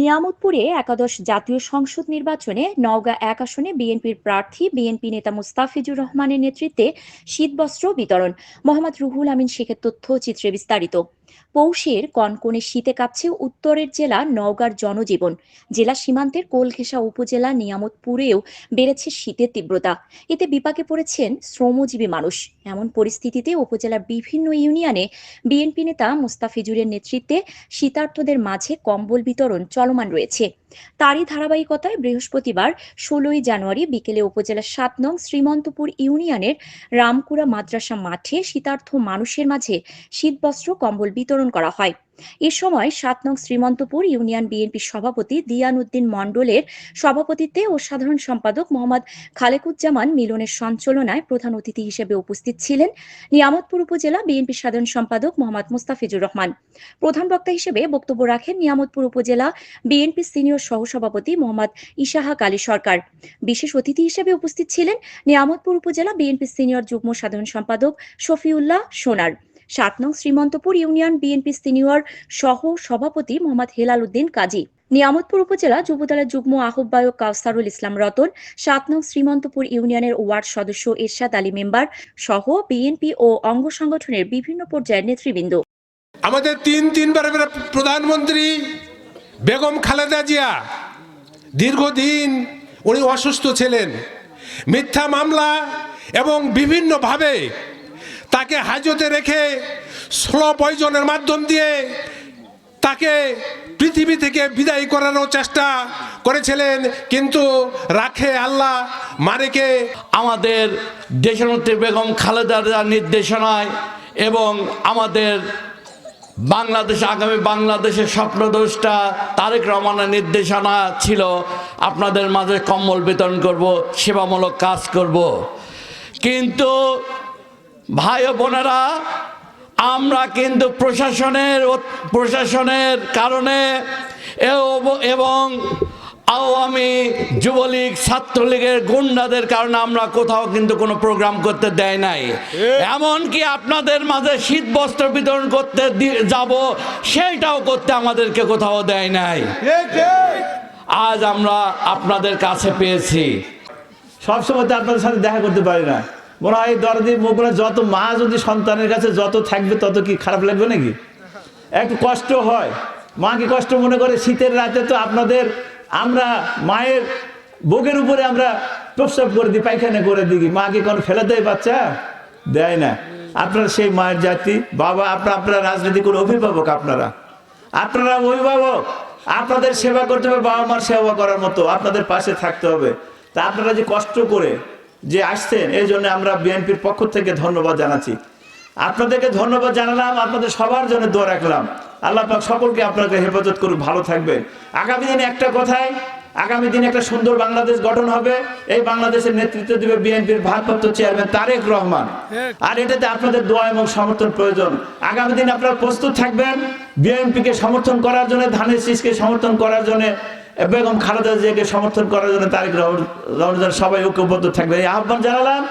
নিয়ামতপুরে একাদশ জাতীয় সংসদ নির্বাচনে নওগাঁ এক আসনে বিএনপির প্রার্থী, বিএনপি নেতা মুস্তাফিজুর রহমানের নেতৃত্বে শীতবস্ত্র বিতরণ। মোহাম্মদ রুহুল আমিন শেখের তথ্য, চিত্রে বিস্তারিত। পৌষের কনকনে শীতে কাঁপছে উত্তরের জেলা নওগাঁর জনজীবন। জেলা সীমান্তের কোলঘেঁষা উপজেলা নিয়ামতপুরেও বেড়েছে শীতের তীব্রতা। এতে বিপাকে পড়েছেন শ্রমজীবী মানুষ। এমন পরিস্থিতিতে উপজেলার বিভিন্ন ইউনিয়নে বিএনপি নেতা মুস্তাফিজুরের নেতৃত্বে শীতার্থদের মাঝে কম্বল বিতরণ চলমান রয়েছে। তারই ধারাবাহিকতায় বৃহস্পতিবার ষোলোই জানুয়ারি বিকেলে উপজেলার সাত নং শ্রীমন্তপুর ইউনিয়নের রামকুড়া মাদ্রাসা মাঠে শীতার্থ মানুষের মাঝে শীতবস্ত্র, কম্বল বিতরণ করা হয়। এ সময় সাত নং শ্রীমন্তপুর ইউনিয়ন বিএনপি সভাপতি দিয়ান উদ্দিন মণ্ডলের সভাপতিত্বে ও সাধারণ সম্পাদক মোহাম্মদ খালেকুজ্জামান মিলনের সঞ্চালনায় প্রধান অতিথি হিসেবে উপস্থিত ছিলেন নিয়ামতপুর উপজেলা বিএনপি সাধারণ সম্পাদক মোহাম্মদ মুস্তাফিজুর রহমান। প্রধান বক্তা হিসেবে বক্তব্য রাখেন নিয়ামতপুর উপজেলা বিএনপি সিনিয়র সহসভাপতি মোহাম্মদ ইশাহাক আলী সরকার। বিশেষ অতিথি হিসেবে উপস্থিত ছিলেন নিয়ামতপুর উপজেলা বিএনপি সিনিয়র যুগ্ম সাধারণ সম্পাদক শফিউল্লাহ সোনার। সাত নং শ্রীমন্তপুর ইউনিয়ন বিএনপি সিনিয়র সহ সভাপতি মোহাম্মদ হেলাল উদ্দিন কাজী। নিয়ামতপুর উপজেলা যুবদলের যুগ্ম আহ্বায়ক কাউসারুল ইসলাম রতন, সাত নং শ্রীমন্তপুর ইউনিয়নের ওয়ার্ড সদস্য এরশাদ আলী মেম্বার সহ বিএনপি ও অঙ্গ সংগঠনের বিভিন্ন পর্যায়ের নেতৃবৃন্দ। আমাদের তিন তিনবার প্রধানমন্ত্রী বেগম খালেদা জিয়া দীর্ঘদিন উনি অসুস্থ ছিলেন। মিথ্যা মামলা এবং বিভিন্নভাবে তাকে হাজতে রেখে স্লো পয়জনের মাধ্যম দিয়ে তাকে পৃথিবী থেকে বিদায় করারও চেষ্টা করেছিলেন। কিন্তু রাখে আল্লাহ, মারেকে আমাদের দেশনেত্রী বেগম খালেদা জিয়ার নির্দেশনায় এবং আমাদের বাংলাদেশ, আগামী বাংলাদেশের স্বপ্নদোষটা তারেক রহমানের নির্দেশনা ছিল, আপনাদের মাঝে কম্বল বিতরণ করব, সেবামূলক কাজ করব। কিন্তু ভাই বোনেরা আমরা কিন্তু প্রশাসনের প্রশাসনের কারণে এবং আওয়ামী যুবলীগ ছাত্রলীগের গুন্ডাদের কারণে আমরা কোথাও কিন্তু কোনো প্রোগ্রাম করতে দেয় নাই। এমনকি আপনাদের মাঝে শীত বস্ত্র বিতরণ করতে যাব সেইটাও করতে আমাদেরকে কোথাও দেয় নাই। আজ আমরা আপনাদের কাছে পেয়েছি। সবসময় তো আপনাদের সাথে দেখা করতে পারি না। হয় এই দরদি মুখগুলো যত মা যদি সন্তানের কাছে যত থাকবে তত কি খারাপ লাগবে নাকি? একটু কষ্ট হয়। মা কি কষ্ট মনে করে? শীতের রাতে তো আপনাদের আমরা মায়ের বুকের উপরে আমরা প্রস্রাব করে দিই, পায়খানা করে দিই। মা কি কোনো ফেলে দেয় বাচ্চা? দেয় না। আপনারা সেই মায়ের জাতি। বাবা আপনার আপনারা রাজনীতি করে অভিভাবক আপনারা? আপনারা অভিভাবক। আপনাদের সেবা করতে হবে বাবা মার সেবা করার মতো। আপনাদের পাশে থাকতে হবে। তা আপনারা যে কষ্ট করে যে আসছেন, এই জন্য আমরা বিএনপির পক্ষ থেকে ধন্যবাদ জানাচ্ছি। আপনাদেরকে ধন্যবাদ জানালাম, আপনাদের সবার জন্য দোয়া রাখলাম। আল্লাহ পাক সকলকে আপনাকে হেফাজত করুক, ভালো থাকবেন। আগামী দিনে একটা কথাই, আগামী দিনে একটা সুন্দর বাংলাদেশ গঠন হবে। এই বাংলাদেশের নেতৃত্ব দেবে বিএনপির ভারপ্রাপ্ত চেয়ারম্যান তারেক রহমান। আর এটাতে আপনাদের দোয়া এবং সমর্থন প্রয়োজন। আগামী দিন আপনারা প্রস্তুত থাকবেন বিএনপিকে সমর্থন করার জন্য, ধানের শীষকে সমর্থন করার জন্য। বেগম খালেদা জিয়াকে সমর্থন করার জন্য তারেক রহমান সবাই ঐক্যবদ্ধ থাকবে। এই আহ্বান জানালাম।